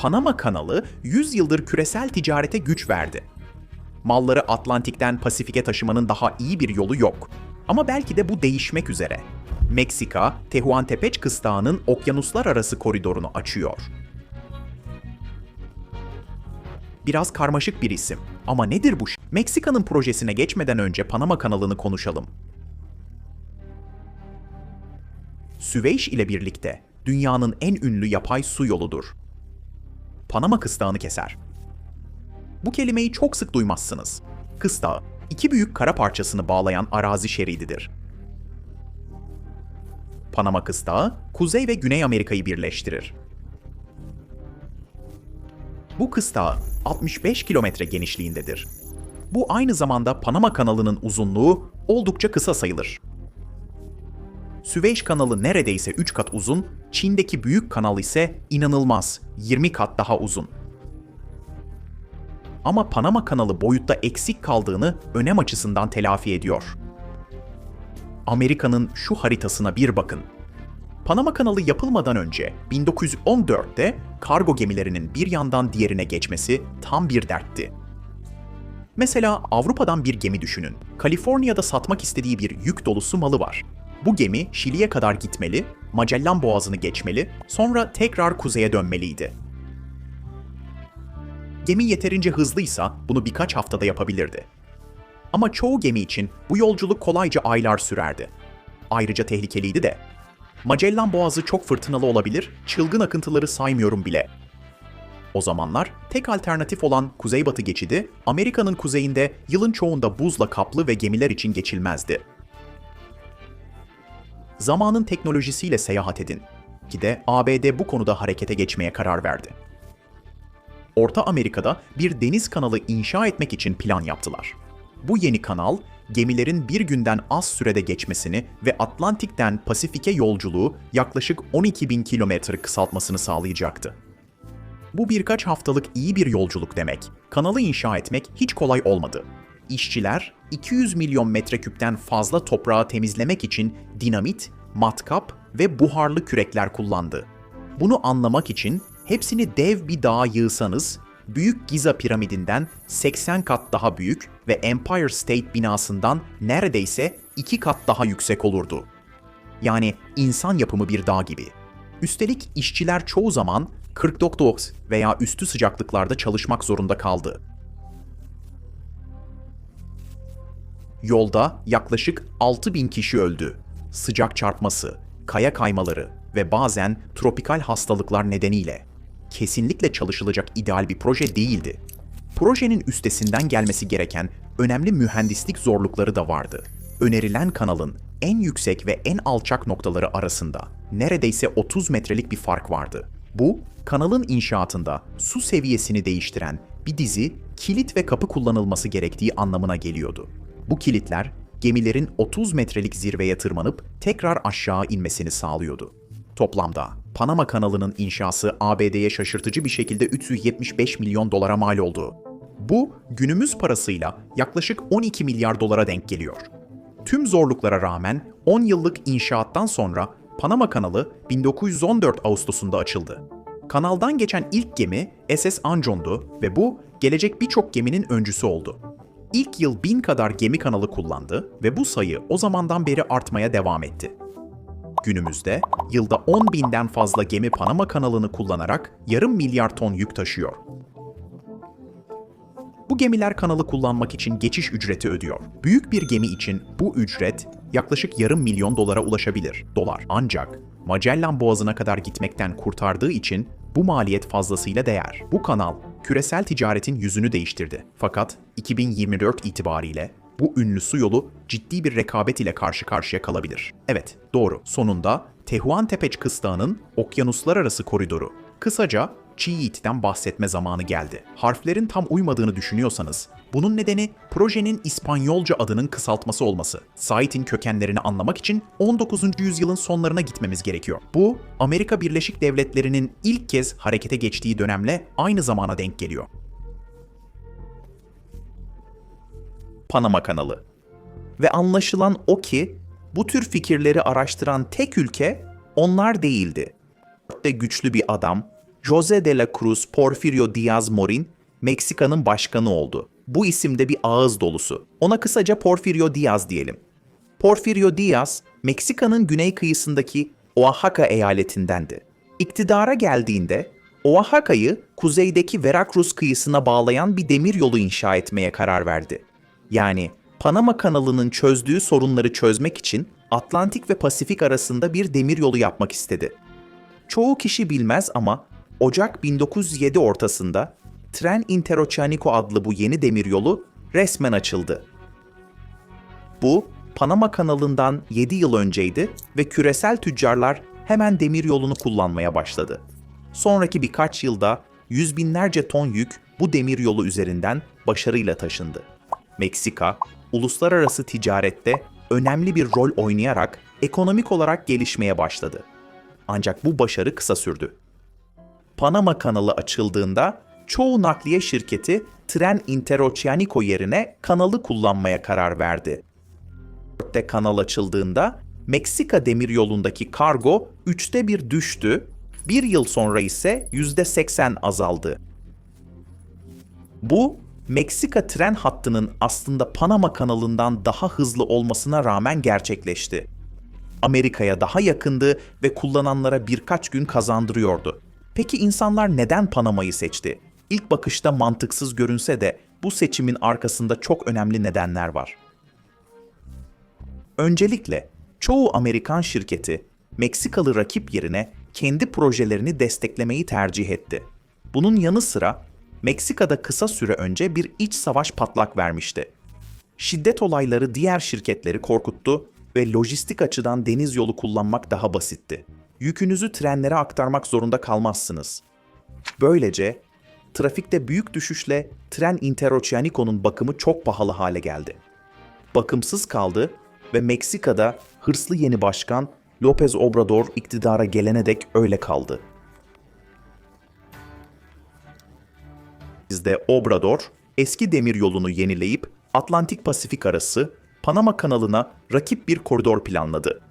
Panama kanalı 100 yıldır küresel ticarete güç verdi. Malları Atlantik'ten Pasifik'e taşımanın daha iyi bir yolu yok. Ama belki de bu değişmek üzere. Meksika, Tehuantepec kıstağının okyanuslar arası koridorunu açıyor. Biraz karmaşık bir isim. Ama nedir bu? Meksika'nın projesine geçmeden önce Panama kanalını konuşalım. Süveyş ile birlikte dünyanın en ünlü yapay su yoludur. Panama kıstağını keser. Bu kelimeyi çok sık duymazsınız. Kıstağı, iki büyük kara parçasını bağlayan arazi şerididir. Panama kıstağı, Kuzey ve Güney Amerika'yı birleştirir. Bu kıstağı 65 kilometre genişliğindedir. Bu aynı zamanda Panama kanalının uzunluğu oldukça kısa sayılır. Süveyş kanalı neredeyse 3 kat uzun, Çin'deki büyük kanal ise inanılmaz 20 kat daha uzun. Ama Panama kanalı boyutta eksik kaldığını önem açısından telafi ediyor. Amerika'nın şu haritasına bir bakın. Panama kanalı yapılmadan önce 1914'te kargo gemilerinin bir yandan diğerine geçmesi tam bir dertti. Mesela Avrupa'dan bir gemi düşünün. Kaliforniya'da satmak istediği bir yük dolusu malı var. Bu gemi Şili'ye kadar gitmeli, Magellan Boğazı'nı geçmeli, sonra tekrar kuzeye dönmeliydi. Gemi yeterince hızlıysa bunu birkaç haftada yapabilirdi. Ama çoğu gemi için bu yolculuk kolayca aylar sürerdi. Ayrıca tehlikeliydi de. Magellan Boğazı çok fırtınalı olabilir, çılgın akıntıları saymıyorum bile. O zamanlar tek alternatif olan kuzeybatı geçidi, Amerika'nın kuzeyinde yılın çoğunda buzla kaplı ve gemiler için geçilmezdi. Zamanın teknolojisiyle seyahat edin. Ki de ABD bu konuda harekete geçmeye karar verdi. Orta Amerika'da bir deniz kanalı inşa etmek için plan yaptılar. Bu yeni kanal, gemilerin bir günden az sürede geçmesini ve Atlantik'ten Pasifik'e yolculuğu yaklaşık 12 bin kilometre kısaltmasını sağlayacaktı. Bu birkaç haftalık iyi bir yolculuk demek. Kanalı inşa etmek hiç kolay olmadı. İşçiler 200 milyon metreküpten fazla toprağı temizlemek için dinamit, matkap ve buharlı kürekler kullandı. Bunu anlamak için hepsini dev bir dağa yığsanız, Büyük Giza piramidinden 80 kat daha büyük ve Empire State binasından neredeyse 2 kat daha yüksek olurdu. Yani insan yapımı bir dağ gibi. Üstelik işçiler çoğu zaman 49 veya üstü sıcaklıklarda çalışmak zorunda kaldı. Yolda yaklaşık 6000 kişi öldü. Sıcak çarpması, kaya kaymaları ve bazen tropikal hastalıklar nedeniyle. Kesinlikle çalışılacak ideal bir proje değildi. Projenin üstesinden gelmesi gereken önemli mühendislik zorlukları da vardı. Önerilen kanalın en yüksek ve en alçak noktaları arasında neredeyse 30 metrelik bir fark vardı. Bu, kanalın inşaatında su seviyesini değiştiren bir dizi kilit ve kapı kullanılması gerektiği anlamına geliyordu. Bu kilitler gemilerin 30 metrelik zirveye tırmanıp tekrar aşağı inmesini sağlıyordu. Toplamda Panama kanalının inşası ABD'ye şaşırtıcı bir şekilde 375 milyon dolara mal oldu. Bu günümüz parasıyla yaklaşık 12 milyar dolara denk geliyor. Tüm zorluklara rağmen 10 yıllık inşaattan sonra Panama kanalı 1914 Ağustos'unda açıldı. Kanaldan geçen ilk gemi SS Anjon'du ve bu gelecek birçok geminin öncüsü oldu. İlk yıl bin kadar gemi kanalı kullandı ve bu sayı o zamandan beri artmaya devam etti. Günümüzde yılda 10 binden fazla gemi Panama kanalını kullanarak yarım milyar ton yük taşıyor. Bu gemiler kanalı kullanmak için geçiş ücreti ödüyor. Büyük bir gemi için bu ücret yaklaşık yarım milyon dolara ulaşabilir. Dolar. Ancak Magellan Boğazı'na kadar gitmekten kurtardığı için bu maliyet fazlasıyla değer. Bu kanal küresel ticaretin yüzünü değiştirdi. Fakat 2024 itibariyle bu ünlü su yolu ciddi bir rekabet ile karşı karşıya kalabilir. Evet, doğru. Sonunda Tehuantepec kıstağının okyanuslar arası koridoru, kısaca Cheat'ten bahsetme zamanı geldi. Harflerin tam uymadığını düşünüyorsanız, bunun nedeni projenin İspanyolca adının kısaltması olması. Sait'in kökenlerini anlamak için 19. yüzyılın sonlarına gitmemiz gerekiyor. Bu, Amerika Birleşik Devletleri'nin ilk kez harekete geçtiği dönemle aynı zamana denk geliyor. Panama kanalı. Ve anlaşılan o ki bu tür fikirleri araştıran tek ülke onlar değildi. De güçlü bir adam, José de la Cruz Porfirio Diaz Morin, Meksika'nın başkanı oldu. Bu isimde bir ağız dolusu. Ona kısaca Porfirio Diaz diyelim. Porfirio Diaz, Meksika'nın güney kıyısındaki Oaxaca eyaletindendi. İktidara geldiğinde Oaxaca'yı kuzeydeki Veracruz kıyısına bağlayan bir demir yolu inşa etmeye karar verdi. Yani Panama kanalının çözdüğü sorunları çözmek için Atlantik ve Pasifik arasında bir demir yolu yapmak istedi. Çoğu kişi bilmez ama Ocak 1907 ortasında Tren Interoceanico adlı bu yeni demiryolu resmen açıldı. Bu Panama kanalından 7 yıl önceydi ve küresel tüccarlar hemen demiryolunu kullanmaya başladı. Sonraki birkaç yılda yüz binlerce ton yük bu demiryolu üzerinden başarıyla taşındı. Meksika, uluslararası ticarette önemli bir rol oynayarak ekonomik olarak gelişmeye başladı. Ancak bu başarı kısa sürdü. Panama kanalı açıldığında çoğu nakliye şirketi Tren Interoceanico yerine kanalı kullanmaya karar verdi. de kanal açıldığında Meksika demiryolundaki kargo üçte bir düştü, bir yıl sonra ise yüzde seksen azaldı. Bu, Meksika tren hattının aslında Panama kanalından daha hızlı olmasına rağmen gerçekleşti. Amerika'ya daha yakındı ve kullananlara birkaç gün kazandırıyordu. Peki insanlar neden Panama'yı seçti? İlk bakışta mantıksız görünse de bu seçimin arkasında çok önemli nedenler var. Öncelikle çoğu Amerikan şirketi Meksikalı rakip yerine kendi projelerini desteklemeyi tercih etti. Bunun yanı sıra Meksika'da kısa süre önce bir iç savaş patlak vermişti. Şiddet olayları diğer şirketleri korkuttu ve lojistik açıdan deniz yolu kullanmak daha basitti. Yükünüzü trenlere aktarmak zorunda kalmazsınız. Böylece trafikte büyük düşüşle tren Interoceanico'nun bakımı çok pahalı hale geldi. Bakımsız kaldı ve Meksika'da hırslı yeni başkan López Obrador iktidara gelene dek öyle kaldı. Bizde Obrador eski demir yolunu yenileyip Atlantik Pasifik arası Panama kanalına rakip bir koridor planladı.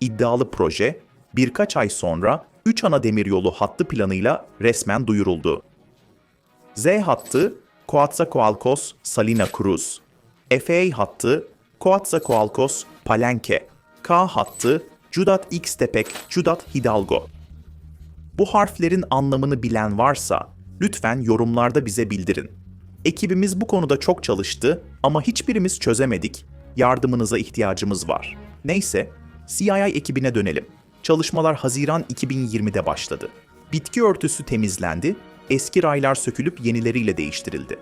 İddialı proje birkaç ay sonra 3 ana demiryolu hattı planıyla resmen duyuruldu. Z hattı Coatzacoalcos Salina Cruz, FA hattı Coatzacoalcos Palenque, K hattı Ciudad Ixtepec Ciudad Hidalgo. Bu harflerin anlamını bilen varsa lütfen yorumlarda bize bildirin. Ekibimiz bu konuda çok çalıştı ama hiçbirimiz çözemedik. Yardımınıza ihtiyacımız var. Neyse, CIA ekibine dönelim. Çalışmalar Haziran 2020'de başladı. Bitki örtüsü temizlendi, eski raylar sökülüp yenileriyle değiştirildi.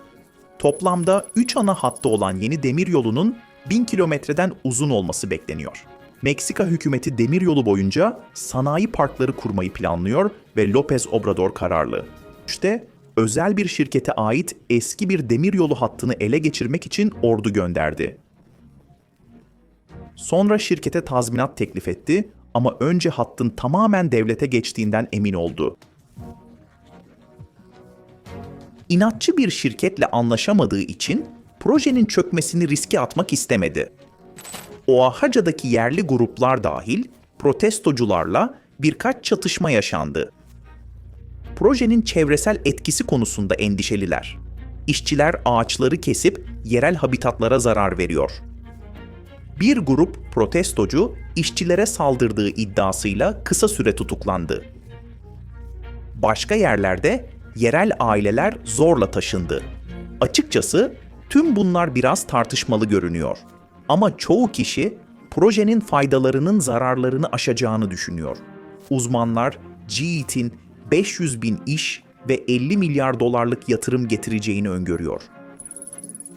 Toplamda 3 ana hattı olan yeni demir yolunun 1000 kilometreden uzun olması bekleniyor. Meksika hükümeti demir yolu boyunca sanayi parkları kurmayı planlıyor ve López Obrador kararlı. İşte özel bir şirkete ait eski bir demir yolu hattını ele geçirmek için ordu gönderdi. Sonra şirkete tazminat teklif etti ama önce hattın tamamen devlete geçtiğinden emin oldu. İnatçı bir şirketle anlaşamadığı için projenin çökmesini riske atmak istemedi. Oaxaca'daki yerli gruplar dahil protestocularla birkaç çatışma yaşandı. Projenin çevresel etkisi konusunda endişeliler. İşçiler ağaçları kesip yerel habitatlara zarar veriyor. Bir grup protestocu işçilere saldırdığı iddiasıyla kısa süre tutuklandı. Başka yerlerde yerel aileler zorla taşındı. Açıkçası tüm bunlar biraz tartışmalı görünüyor. Ama çoğu kişi projenin faydalarının zararlarını aşacağını düşünüyor. Uzmanlar GEET'in 500 bin iş ve 50 milyar dolarlık yatırım getireceğini öngörüyor.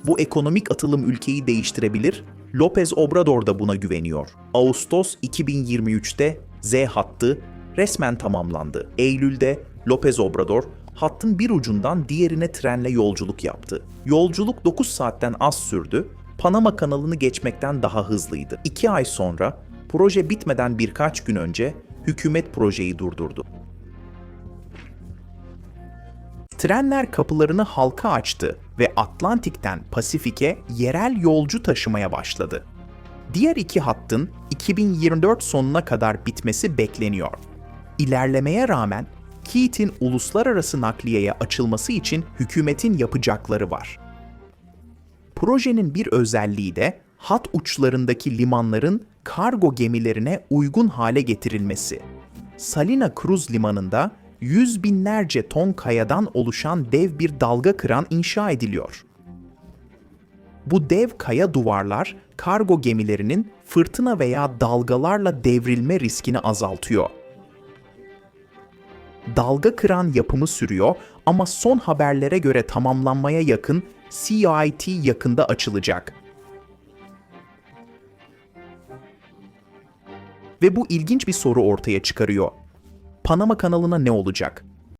Bu ekonomik atılım ülkeyi değiştirebilir, López Obrador da buna güveniyor. Ağustos 2023'te Z hattı resmen tamamlandı. Eylül'de López Obrador hattın bir ucundan diğerine trenle yolculuk yaptı. Yolculuk 9 saatten az sürdü, Panama kanalını geçmekten daha hızlıydı. 2 ay sonra proje bitmeden birkaç gün önce hükümet projeyi durdurdu. Trenler kapılarını halka açtı ve Atlantik'ten Pasifik'e yerel yolcu taşımaya başladı. Diğer iki hattın 2024 sonuna kadar bitmesi bekleniyor. İlerlemeye rağmen Keith'in uluslararası nakliyeye açılması için hükümetin yapacakları var. Projenin bir özelliği de hat uçlarındaki limanların kargo gemilerine uygun hale getirilmesi. Salina Cruz limanında yüz binlerce ton kayadan oluşan dev bir dalga kıran inşa ediliyor. Bu dev kaya duvarlar kargo gemilerinin fırtına veya dalgalarla devrilme riskini azaltıyor. Dalga kıran yapımı sürüyor ama son haberlere göre tamamlanmaya yakın CIT yakında açılacak. Ve bu ilginç bir soru ortaya çıkarıyor. Panama kanalına ne olacak?